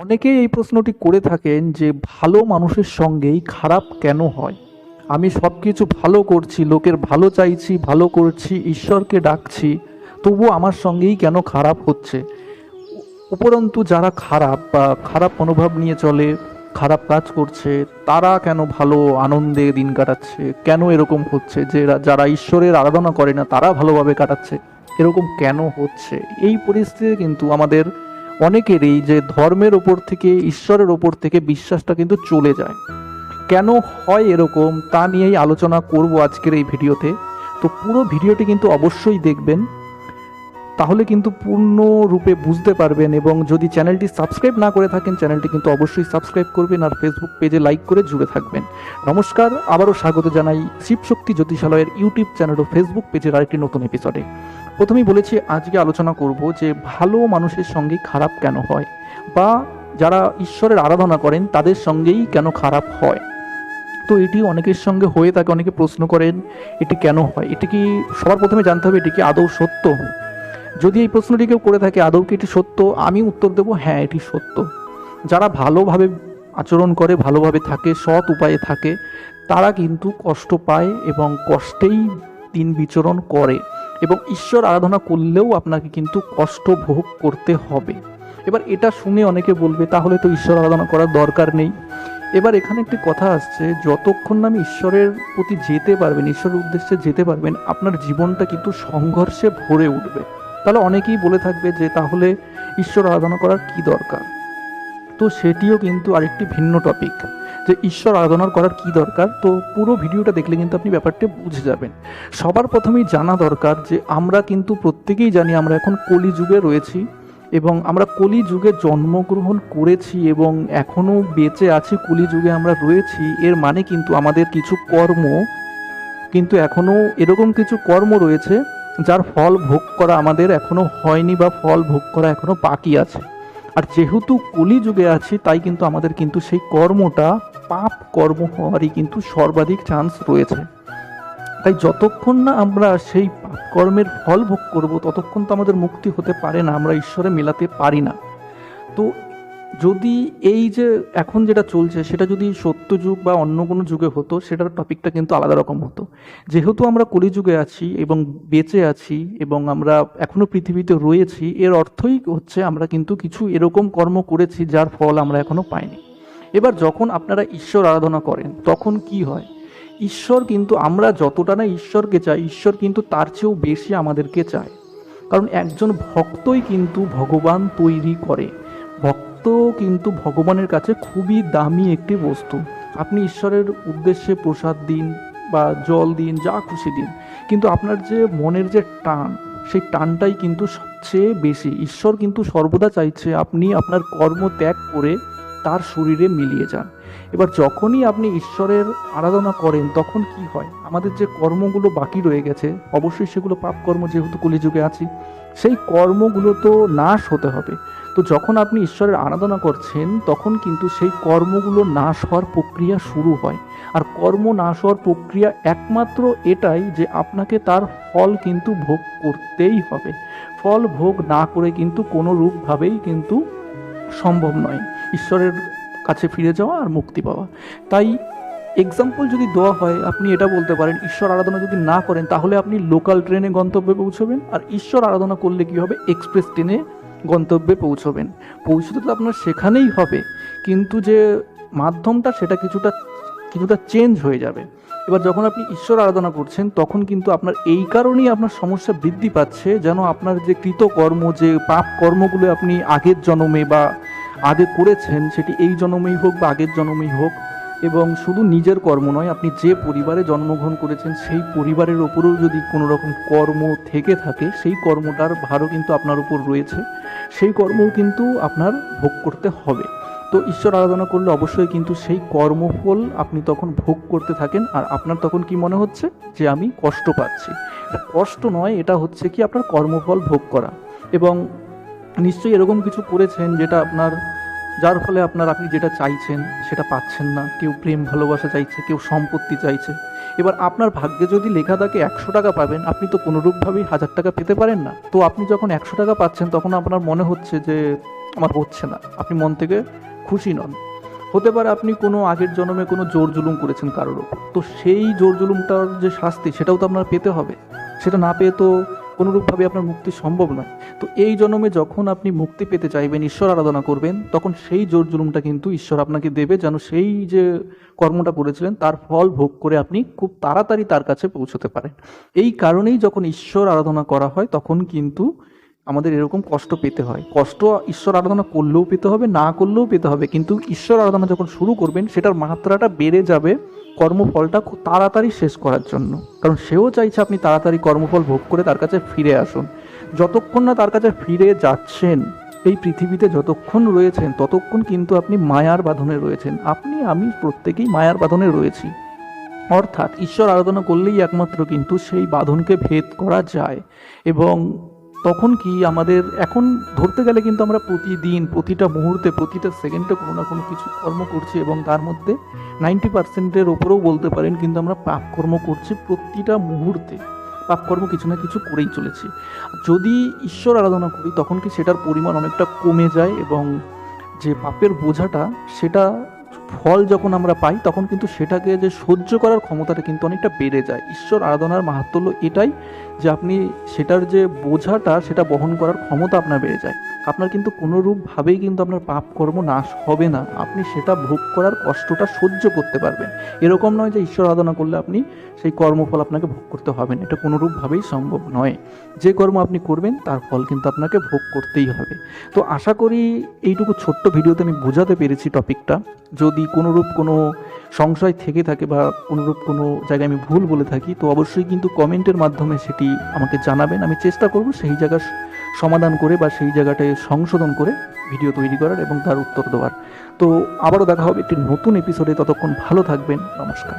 অনেকেই এই প্রশ্নটি করে থাকেন যে ভালো মানুষের সঙ্গেই খারাপ কেন হয়? আমি সব কিছু ভালো করছি, লোকের ভালো চাইছি, ভালো করছি, ঈশ্বরকে ডাকছি, তবুও আমার সঙ্গেই কেন খারাপ হচ্ছে? উপরন্তু যারা খারাপ বা খারাপ মনোভাব নিয়ে চলে, খারাপ কাজ করছে, তারা কেন ভালো আনন্দে দিন কাটাচ্ছে? কেন এরকম হচ্ছে যে যারা ঈশ্বরের আরাধনা করে না, তারা ভালোভাবে কাটাচ্ছে? এরকম কেন হচ্ছে? এই পরিস্থিতি কিন্তু আমাদের অনেকেরই যে ধর্মের ওপর থেকে, ঈশ্বরের ওপর থেকে বিশ্বাসটা কিন্তু চলে যায়। কেন হয় এরকম তা নিয়েই আলোচনা করব আজকের এই ভিডিওতে। তো পুরো ভিডিওটি কিন্তু অবশ্যই দেখবেন। তাহলে কিন্তু পূর্ণরূপে বুঝতে পারবেন এবং যদি চ্যানেলটি সাবস্ক্রাইব না করে থাকেন, চ্যানেলটি কিন্তু অবশ্যই সাবস্ক্রাইব করবেন আর ফেসবুক পেজে লাইক করে জুড়ে থাকবেন। নমস্কার, আবারও স্বাগত জানাই শিবশক্তি জ্যোতিষালয়ের ইউটিউব চ্যানেল ও ফেসবুক পেজের আরেকটি নতুন এপিসোডে প্রথমেই বলেছি, আজকে আলোচনা করব যে ভালো মানুষের সঙ্গে খারাপ কেন হয়? বা যারা ঈশ্বরের আরাধনা করেন, তাদের সঙ্গেই কেন খারাপ হয়? তো এটি অনেকের সঙ্গে হয়ে থাকে, অনেকে প্রশ্ন করেন, এটি কেন হয়? এটি কি সবার প্রথমে জানতে হবে, এটি কি আদৌ সত্য? যদি এই প্রশ্নটি কেউ করে থাকে, আদৌ কি এটি সত্য? আমি উত্তর দেবো হ্যাঁ এটি সত্য। যারা ভালোভাবে আচরণ করে, ভালোভাবে থাকে, সৎ উপায়ে থাকে, তারা কিন্তু কষ্ট পায় এবং কষ্টেই দিন বিচরণ করে। এবং ঈশ্বর আরাধনা করলেও আপনাকে কিন্তু কষ্ট ভোগ করতে হবে। এবার এটা শুনে অনেকে বলবে, তাহলে তো ঈশ্বর আরাধনা করার দরকার নেই। এবার এখানে একটি কথা আসছে, যতক্ষণ না আমি ঈশ্বরের প্রতি যেতে পারবেন, ঈশ্বরের উদ্দেশ্যে যেতে পারবেন, আপনার জীবনটা কিন্তু সংঘর্ষে ভরে উঠবে। তাহলে অনেকেই বলে থাকবে যে, তাহলে ঈশ্বর আরাধনা করার কি দরকার? তো সেটিও কিন্তু আরেকটি ভিন্ন টপিক যে ঈশ্বর আরাধনা করার কি দরকার? তো পুরো ভিডিওটা দেখলে কিন্তু আপনি ব্যাপারটা বুঝে যাবেন। সবার প্রথমেই জানা দরকার যে আমরা কিন্তু প্রত্যেকেই জানি আমরা এখন কলিযুগে রয়েছি এবং আমরা কলিযুগে জন্মগ্রহণ করেছি এবং এখনও বেঁচে আছি, কলিযুগে আমরা রয়েছি। এর মানে কিন্তু আমাদের কিছু কর্ম কিন্তু এখনও এরকম কিছু কর্ম রয়েছে যার ফল ভোগ করা আমাদের এখনও হয়নি বা ফল ভোগ করা এখনও বাকি আছে। আর যেহেতু কলিযুগে আছি, তাই কিন্তু আমাদের কিন্তু সেই কর্মটা পাপ কর্ম হওয়ারই কিন্তু সর্বাধিক চান্স রয়েছে। তাই যতক্ষণ না আমরা সেই পাপ কর্মের ফল ভোগ করব, ততক্ষণ তো আমাদের মুক্তি হতে পারে না, আমরা ঈশ্বরে মেলাতে পারি না। তো যদি এই যে এখন যেটা চলছে, সেটা যদি সত্য যুগ বা অন্য কোনো যুগে হতো, সেটার টপিকটা কিন্তু আলাদা রকম হতো। যেহেতু আমরা কলিযুগে আছি এবং বেঁচে আছি এবং আমরা এখনও পৃথিবীতে রয়েছি, এর অর্থই হচ্ছে আমরা কিন্তু কিছু এরকম কর্ম করেছি, যার ফল আমরা এখনও পাইনি। এবার যখন আপনারা ঈশ্বর আরাধনা করেন, তখন কি হয়? ঈশ্বর কিন্তু আমরা যতটা না ঈশ্বরকে চাই, ঈশ্বর কিন্তু তার চেয়েও বেশি আমাদেরকে চায়। কারণ একজন ভক্তই কিন্তু ভগবান তৈরি করে। ভক্ত কিন্তু ভগবানের কাছে খুবই দামি একটি বস্তু। আপনি ঈশ্বরের উদ্দেশ্যে প্রসাদ দিন বা জল দিন, যা খুশি দিন, কিন্তু আপনার যে মনের যে টান, সেই টানটাই কিন্তু সবচেয়ে বেশি। ঈশ্বর কিন্তু সর্বদা চাইছে আপনি আপনার কর্ম ত্যাগ করে তার শরীরে মিলিয়ে যান। এবার যখনই আপনি ঈশ্বরের আরাধনা করেন, তখন কি হয়? আমাদের যে কর্মগুলো বাকি রয়ে গেছে, অবশ্যই সেগুলো পাপ কর্ম যেহেতু কলিযুগে আছি, সেই কর্মগুলো তো নাশ হতে হবে। তো যখন আপনি ঈশ্বরের আরাধনা করছেন, তখন কিন্তু সেই কর্মগুলো নাশ হওয়ার প্রক্রিয়া শুরু হয়। আর কর্ম নাশ হওয়ার প্রক্রিয়া একমাত্র এটাই যে আপনাকে তার ফল কিন্তু ভোগ করতেই হবে। ফল ভোগ না করে কিন্তু কোনো রূপভাবেই কিন্তু সম্ভব নয়। ঈশ্বরের কাছে ফিরে যাওয়া আর মুক্তি পাওয়া। তাই এক্সাম্পল যদি দেওয়া হয়, আপনি এটা বলতে পারেন, ঈশ্বর আরাধনা যদি না করেন, তাহলে আপনি লোকাল ট্রেনে গন্তব্যে পৌঁছবেন, আর ঈশ্বর আরাধনা করলে কি হবে? এক্সপ্রেস ট্রেনে গন্তব্যে পৌঁছবেন। পৌঁছতে তো আপনার সেখানেই হবে, কিন্তু যে মাধ্যমটা সেটা কিছুটা কিছুটা চেঞ্জ হয়ে যাবে। এবার যখন আপনি ঈশ্বর আরাধনা করছেন, তখন কিন্তু আপনার এই কারণেই আপনার সমস্যা বৃদ্ধি পাচ্ছে, যেন আপনার যে কৃতকর্ম, যে পাপ কর্মগুলো আপনি আগের জন্মে বা আগে করেছেন সেটি এই জন্মেই হোক বা আগের জন্মেই হোক, এবং শুধু নিজের কর্ম নয়, আপনি যে পরিবারে জন্মগ্রহণ করেছেন সেই পরিবারের ওপরেও যদি কোনো রকম কর্ম থেকে থাকে, সেই কর্মটার ভারও কিন্তু আপনার উপর রয়েছে। সেই কর্মও কিন্তু আপনার ভোগ করতে হবে। তো ঈশ্বর আরাধনা করলে অবশ্যই কিন্তু সেই কর্মফল আপনি তখন ভোগ করতে থাকেন, আর আপনার তখন কি মনে হচ্ছে? যে আমি কষ্ট পাচ্ছি। কষ্ট নয়, এটা হচ্ছে কি আপনার কর্মফল ভোগ করা। এবং নিশ্চয়ই এরকম কিছু করেছেন যেটা আপনার, যার ফলে আপনার আপনি যেটা চাইছেন সেটা পাচ্ছেন না। কেউ প্রেম, ভালোবাসা চাইছে, কেউ সম্পত্তি চাইছে। এবার আপনার ভাগ্যে যদি লেখা থাকে একশো টাকা পাবেন, আপনি তো কোনোরূপভাবেই হাজার টাকা পেতে পারেন না। তো আপনি যখন একশো টাকা পাচ্ছেন, তখন আপনার মনে হচ্ছে যে, আমার হচ্ছে না। আপনি মন থেকে খুশি নন। হতে পারে আপনি কোনো আগের জন্মে কোনো জোর জুলুম করেছেন কারোর ওপর। তো সেই জোর জুলুমটার যে শাস্তি, সেটাও তো আপনার পেতে হবে। সেটা না পেয়ে তো কোনোরূপভাবে আপনার মুক্তি সম্ভব নয়। তো এই জন্মে যখন আপনি মুক্তি পেতে চাইবেন, ঈশ্বর আরাধনা করবেন, তখন সেই জোর জুলুমটা কিন্তু ঈশ্বর আপনাকে দেবে যেন সেই যে কর্মটা করেছিলেন, তার ফল ভোগ করে আপনি খুব তাড়াতাড়ি তার কাছে পৌঁছতে পারেন। এই কারণেই যখন ঈশ্বর আরাধনা করা হয়, তখন কিন্তু আমাদের এরকম কষ্ট পেতে হয়। কষ্ট ঈশ্বর আরাধনা করলেও পেতে হবে, না করলেও পেতে হবে। কিন্তু ঈশ্বর আরাধনা যখন শুরু করবেন, সেটার মাত্রাটা বেড়ে যাবে কর্মফলটা খুব তাড়াতাড়ি শেষ করার জন্য। কারণ সেও চাইছে আপনি তাড়াতাড়ি কর্মফল ভোগ করে তার কাছে ফিরে আসুন। যতক্ষণ না তার কাছে ফিরে যাচ্ছেন, এই পৃথিবীতে যতক্ষণ রয়েছেন, ততক্ষণ কিন্তু আপনি মায়ার বাঁধনে রয়েছেন। আপনি, আমি প্রত্যেকেই মায়ার বাঁধনে রয়েছি। অর্থাৎ ঈশ্বর আরাধনা করলেই একমাত্র কিন্তু সেই বাঁধনকে ভেদ করা যায়। এবং তখন কি আমাদের, এখন ধরতে গেলে কিন্তু আমরা প্রতিদিন, প্রতিটা মুহূর্তে, প্রতিটা সেকেন্ডে কোনো না কোনো কিছু কর্ম করছি এবং তার মধ্যে নাইনটি পার্সেন্টের ওপরেও বলতে পারেন কিন্তু আমরা পাপকর্ম করছি প্রতিটা মুহূর্তে। পাপকর্ম কিছু না কিছু করেই চলেছি। যদি ঈশ্বর আরাধনা করি, তখন কি সেটার পরিমাণ অনেকটা কমে যায় এবং যে পাপের বোঝাটা, সেটা ফল যখন আমরা পাই, তখন কিন্তু সেটাকে যে সহ্য করার ক্ষমতাটা কিন্তু অনেকটা বেড়ে যায়। ঈশ্বর আরাধনার মাহাত্ম্য এটাই যে আপনি সেটার যে বোঝাটা, সেটা বহন করার ক্ষমতা আপনার বেড়ে যায়। আপনার কিন্তু কোনোরূপভাবেই কিন্তু আপনার পাপ কর্ম নাশ হবে না। আপনি সেটা ভোগ করার কষ্টটা সহ্য করতে পারবেন। এরকম নয় যে ঈশ্বর আরাধনা করলে আপনি সেই কর্মফল আপনাকে ভোগ করতে হবে না এটা কোনোরূপভাবেই সম্ভব নয়। যে কর্ম আপনি করবেন, তার ফল কিন্তু আপনাকে ভোগ করতেই হবে। তো আশা করি এইটুকু ছোট্ট ভিডিওতে আমি বোঝাতে পেরেছি টপিকটা। যদি কোনোরূপ কোনো সংশয় থেকে থাকে বা কোনোরূপ কোনো জায়গায় আমি ভুল বলে থাকি, তো অবশ্যই কিন্তু কমেন্টের মাধ্যমে সেটি আমাকে জানাবেন, আমি চেষ্টা করব সেই জায়গার সমাধান করে বা সেই জায়গাটায় সংশোধন করে ভিডিও তৈরি করার এবং তার উত্তর দেওয়ার। তো আবারও দেখা হবে একটি নতুন এপিসোডে ততক্ষণ ভালো থাকবেন। নমস্কার।